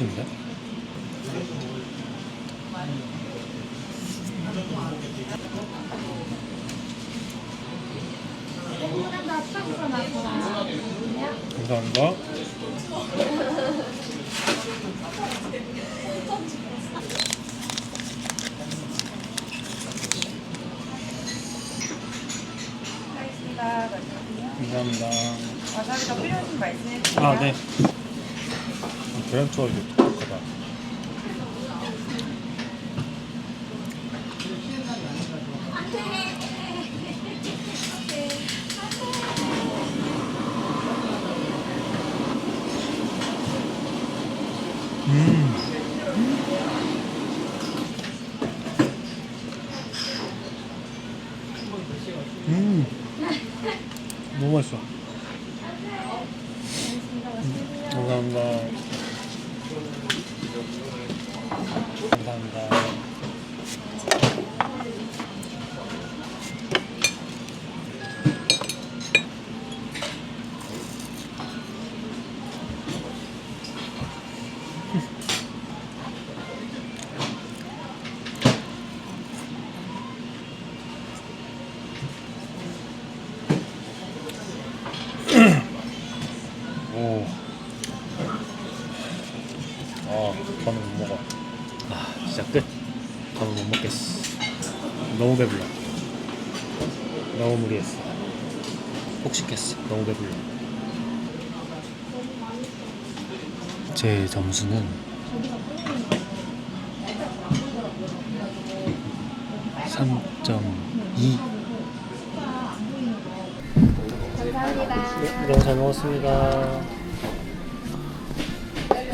맛있는데? 감사합니다. 감사합니다. 와사비 더 필요하신 말씀해 주세요. 아, 네. 네. 계란 투어 이제 감사합니다. 오. 아, 더는 못 먹어. 너무 배불러. 너무 무리했어. 폭식했어. 너무 배불러. 제 점수는 3.2. 감사합니다. 네, 너무 잘 먹었습니다.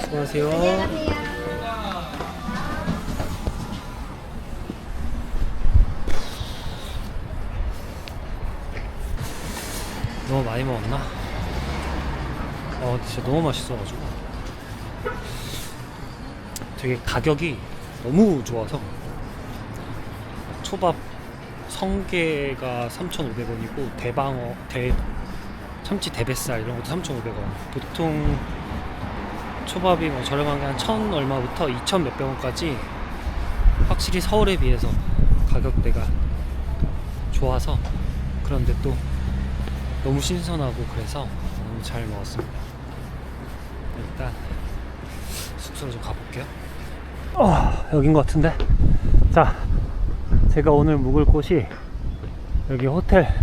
수고하세요. 너무 많이 먹었나? 어, 진짜 너무 맛있어가지고. 되게 가격이 너무 좋아서. 초밥 성게가 3,500원이고, 대방어, 대, 참치 대뱃살 이런 것도 3,500원. 보통 초밥이 뭐 저렴한 게한1,000 얼마부터 2,000 몇백 원까지 확실히 서울에 비해서 가격대가 좋아서 그런데 또 너무 신선하고 그래서 너무 잘 먹었습니다. 일단 숙소로 좀 가볼게요. 아 여긴 것 같은데. 자, 제가 오늘 묵을 곳이 여기 호텔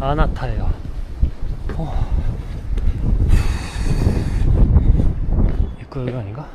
아나타예요. 어. 입구 여기 아닌가?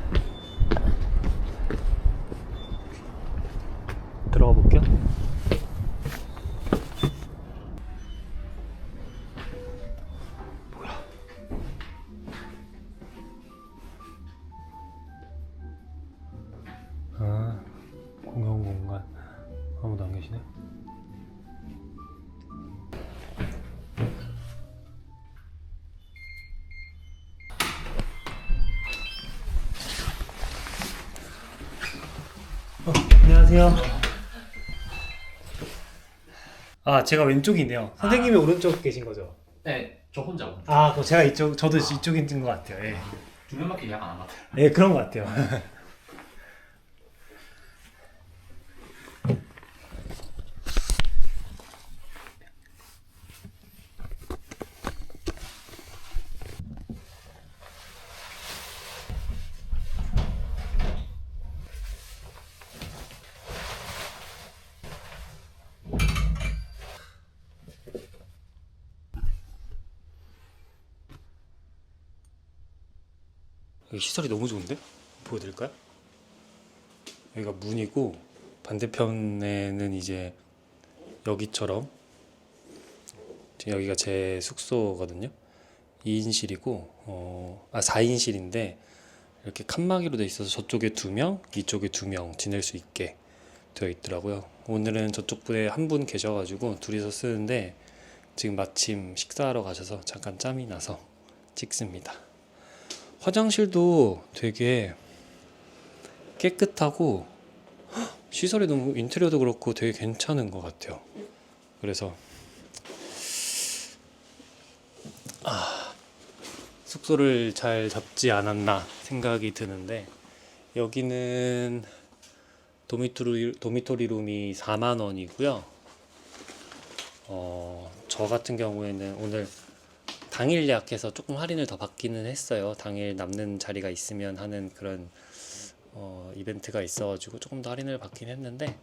안녕하세요. 아, 제가 왼쪽이네요. 선생님이 오른쪽 계신 거죠? 네, 저 혼자 오늘 아, 그럼 제가 이쪽, 저도 이쪽인 것 같아요. 예, 두 명밖에 예약 안한것 같아요. 예 그런 것 같아요. 여기 시설이 너무 좋은데? 보여드릴까요? 여기가 문이고 반대편에는 이제 여기처럼 여기가 제 숙소거든요. 2인실이고 어, 아 4인실인데 이렇게 칸막이로 돼 있어서 저쪽에 두 명, 이쪽에 두 명 지낼 수 있게 되어 있더라고요. 오늘은 저쪽 분에 한 분 계셔가지고 둘이서 쓰는데 지금 마침 식사하러 가셔서 잠깐 짬이 나서 찍습니다. 화장실도 되게 깨끗하고 헉, 시설이 너무 인테리어도 그렇고 되게 괜찮은 것 같아요. 그래서 아, 숙소를 잘 잡지 않았나 생각이 드는데 여기는 도미토리 도미토리 룸이 4만 원이고요. 어, 저 같은 경우에는 오늘 당일 예약해서 조금 할인을 더 받기는 했어요. 당일 남는 자리가 있으면 하는 그런 어, 이벤트가 있어가지고 조금 더 할인을 받긴 했는데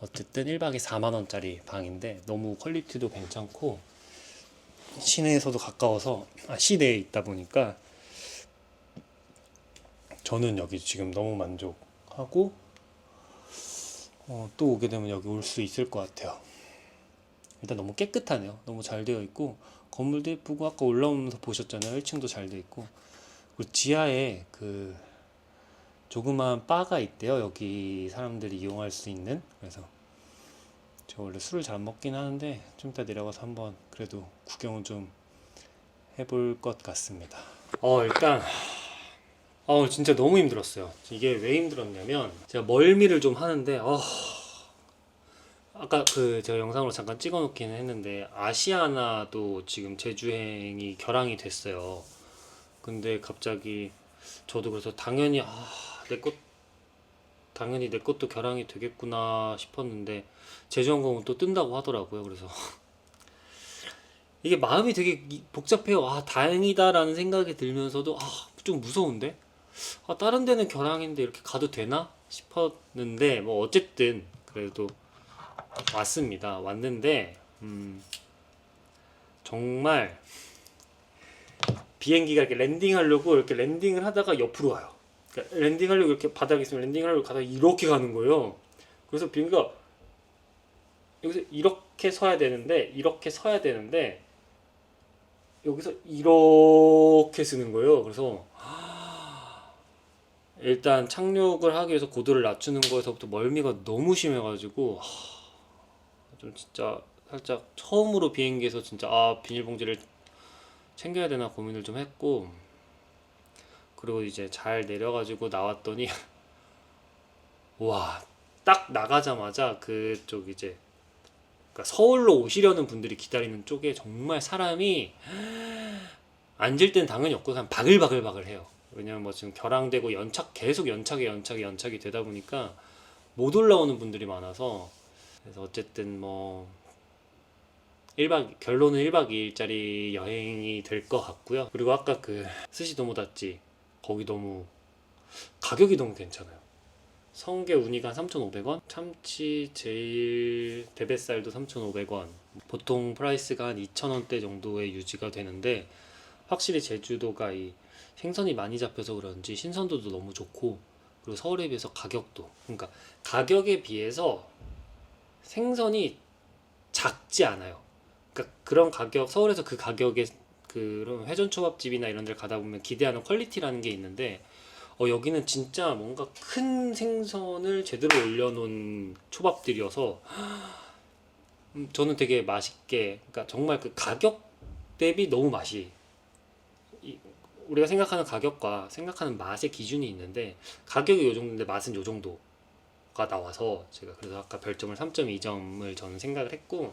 어쨌든 1박에 4만 원짜리 방인데 너무 퀄리티도 괜찮고 시내에서도 가까워서 아, 시내에 있다 보니까 저는 여기 지금 너무 만족하고 어, 또 오게 되면 여기 올 수 있을 것 같아요. 일단 너무 깨끗하네요. 너무 잘 되어 있고 건물도 예쁘고 아까 올라오면서 보셨잖아요. 1층도 잘 되어 있고 그리고 지하에 그 조그마한 바가 있대요. 여기 사람들이 이용할 수 있는 그래서 제가 원래 술을 잘 먹긴 하는데 좀 이따 내려가서 한번 그래도 구경은 좀 해볼 것 같습니다. 어 일단 아 오늘 진짜 너무 힘들었어요. 이게 왜 힘들었냐면 제가 멀미를 좀 하는데 어 아까 그 제가 영상으로 잠깐 찍어놓기는 했는데 아시아나도 지금 제주행이 결항이 됐어요. 근데 갑자기 저도 그래서 당연히 아 내 것 당연히 내 것도 결항이 되겠구나 싶었는데 제주항공은 또 뜬다고 하더라고요. 그래서 이게 마음이 되게 이- 복잡해요. 아 다행이다라는 생각이 들면서도 아 좀 무서운데 아 다른 데는 결항인데 이렇게 가도 되나 싶었는데 뭐 어쨌든 그래도 왔습니다. 왔는데 음, 정말 비행기가 이렇게 랜딩하려고 이렇게 랜딩을 하다가 옆으로 와요. 그러니까 랜딩하려고 이렇게 바닥에 있으면 랜딩하려고 가다가 이렇게 가는 거예요. 그래서 비행기가 여기서 이렇게 서야 되는데 이렇게 서야 되는데 여기서 이렇게 쓰는 거예요. 그래서 일단 착륙을 하기 위해서 고도를 낮추는 거에서부터 멀미가 너무 심해가지고 좀 진짜 살짝 처음으로 비행기에서 진짜 아 비닐봉지를 챙겨야 되나 고민을 좀 했고 그리고 이제 잘 내려가지고 나왔더니 와 딱 나가자마자 그쪽 이제 그러니까 서울로 오시려는 분들이 기다리는 쪽에 정말 사람이 앉을 땐 당연히 없고 그냥 바글바글바글 해요. 왜냐면 뭐 지금 결항되고 연착 계속 연착에 연착에 연착이 되다 보니까 못 올라오는 분들이 많아서 그래서 어쨌든 뭐 1박 결론은 1박 2일짜리 여행이 될 것 같고요. 그리고 아까 그 스시 도모다찌 거기 너무 가격이 너무 괜찮아요. 성게 우니가 3,500원, 참치 제일 대뱃살도 3,500원. 보통 프라이스가 한 2,000원대 정도에 유지가 되는데 확실히 제주도가 이 생선이 많이 잡혀서 그런지 신선도도 너무 좋고 그리고 서울에 비해서 가격도 그러니까 가격에 비해서 생선이 작지 않아요. 그러니까 그런 가격 서울에서 그 가격에 그런 회전 초밥집이나 이런 데를 가다 보면 기대하는 퀄리티라는 게 있는데 어 여기는 진짜 뭔가 큰 생선을 제대로 올려놓은 초밥들이어서 음, 저는 되게 맛있게 그러니까 정말 그 가격 대비 너무 맛이 이- 우리가 생각하는 가격과 생각하는 맛의 기준이 있는데 가격이 요 정도인데 맛은 요 정도 가 나와서 제가 그래서 아까 별점을 3.2점을 저는 생각을 했고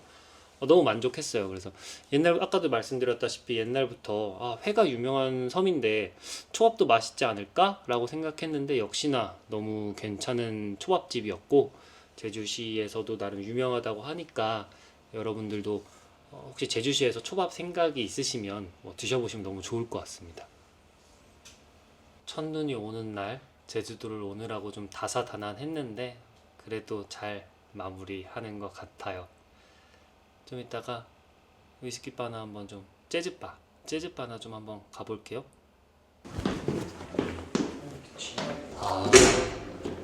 어, 너무 만족했어요. 그래서 옛날 아까도 말씀드렸다시피 옛날부터 아, 회가 유명한 섬인데 초밥도 맛있지 않을까라고 생각했는데 역시나 너무 괜찮은 초밥집이었고 제주시에서도 나름 유명하다고 하니까 여러분들도 어, 혹시 제주시에서 초밥 생각이 있으시면 뭐 드셔보시면 너무 좋을 것 같습니다. 첫눈이 오는 날 제주도를 오느라고 좀 다사다난했는데 그래도 잘 마무리하는 것 같아요. 좀 이따가 위스키 바나 한번 좀 재즈 바 재즈 바나 좀 한번 가볼게요. 아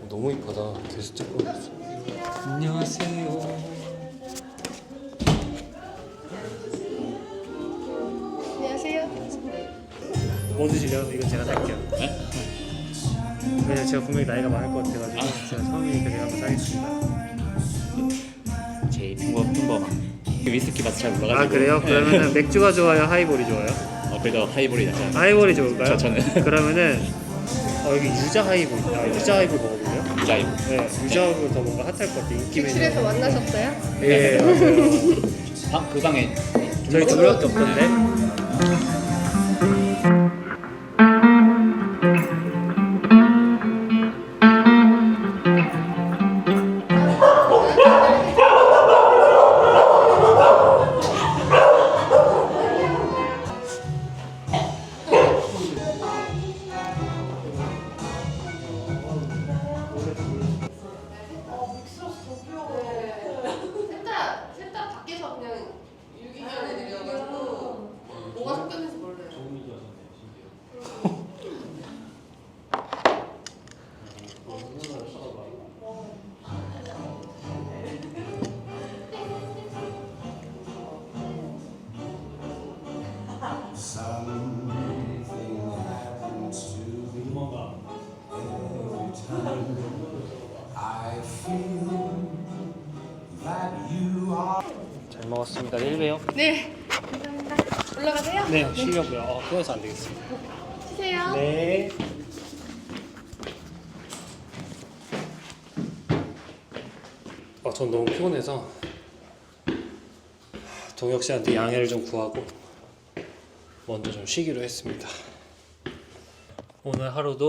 너무 이쁘다. 계속 찍고 있어. 안녕하세요. 안녕하세요. 뭐 드시려고? 이건 제가 살게요. 네? 왜냐 제가 분명히 나이가 많을 것 같아가지고 제가 처음이니까 제가 한번 사겠습니다. 제일 평범 평범한 위스키 맛이 잘 몰라가지고 아 그래요? 네. 그러면은 맥주가 좋아요? 하이볼이 좋아요? 어, 그래도 하이볼이 약간 하이볼이 좋을까요? 저- 저는. 그러면은 어, 여기 유자 하이볼 있다. 유자 하이볼 먹어볼래요? 자이 네, 유자 하이볼 더 뭔가 핫할 것 같아. 인기 메뉴. 객실에서 만나셨어요? 예, 맞아요. 아, 그 방에 저희 둘밖에 없던데. 먹었습니다. 내일 봬요. 네. 감사합니다. 올라가세요. 네, 쉬려고요. 어, 끊어서 안 되겠어요. 쉬세요. 네. 아, 전 너무 피곤해서 동혁 씨한테 양해를 좀 구하고 먼저 좀 쉬기로 했습니다. 오늘 하루도